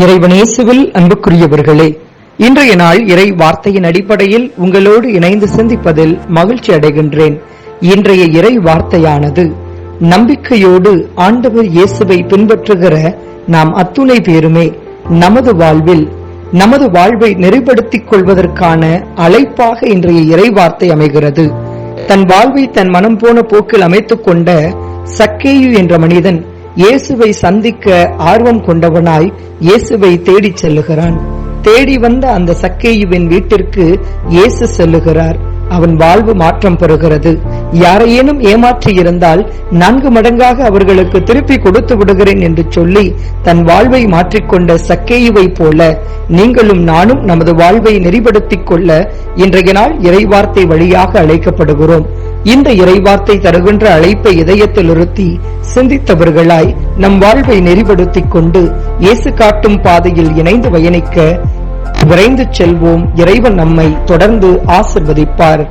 இறைவனேசுவில் அன்புக்குரியவர்களே இன்றைய நாள் இறை வார்த்தையின் அடிப்படையில் உங்களோடு இணைந்து சிந்திப்பதில் மகிழ்ச்சி அடைகின்றேன். இன்றைய இறை வார்த்தையானது நம்பிக்கையோடு ஆண்டவர் இயேசுவை பின்பற்றுகிற நாம் அத்துணை பேருமே நமது வாழ்வில் நமது வாழ்வை நெறிப்படுத்திக் கொள்வதற்கான அழைப்பாக இன்றைய இறை வார்த்தை அமைகிறது. தன் வாழ்வை தன் மனம் போன போக்கில் அமைத்துக் கொண்ட சக்கேயு என்ற மனிதன் இயேசுவை சந்திக்க ஆர்வம் கொண்டவனாய் இயேசுவை தேடிச் செல்லுகிறான். தேடி வந்த அந்த சக்கேயுவின் வீட்டிற்கு இயேசு செல்லுகிறார். அவன் வாழ்வு மாற்றம் பெறுகிறது. யாரையேனும் ஏமாற்றி இருந்தால் நான்கு மடங்காக அவர்களுக்கு திருப்பி கொடுத்து விடுகிறேன் என்று சொல்லி தன் வாழ்வை மாற்றிக்கொண்ட சக்கேயுவை போல நீங்களும் நானும் நமது வாழ்வை நெறிப்படுத்திக் கொள்ள இன்றைய நாள் இறைவார்த்தை வழியாக அழைக்கப்படுகிறோம். இந்த இறைவார்த்தை தருகின்ற அழைப்பை இதயத்தில் இருத்தி சிந்தித்தவர்களாய் நம் வாழ்வை நெறிப்படுத்திக் கொண்டு இயேசு காட்டும் பாதையில் இணைந்து பயணிக்க விரைந்து செல்வோம். இறைவன் நம்மை தொடர்ந்து ஆசிர்வதிப்பார்.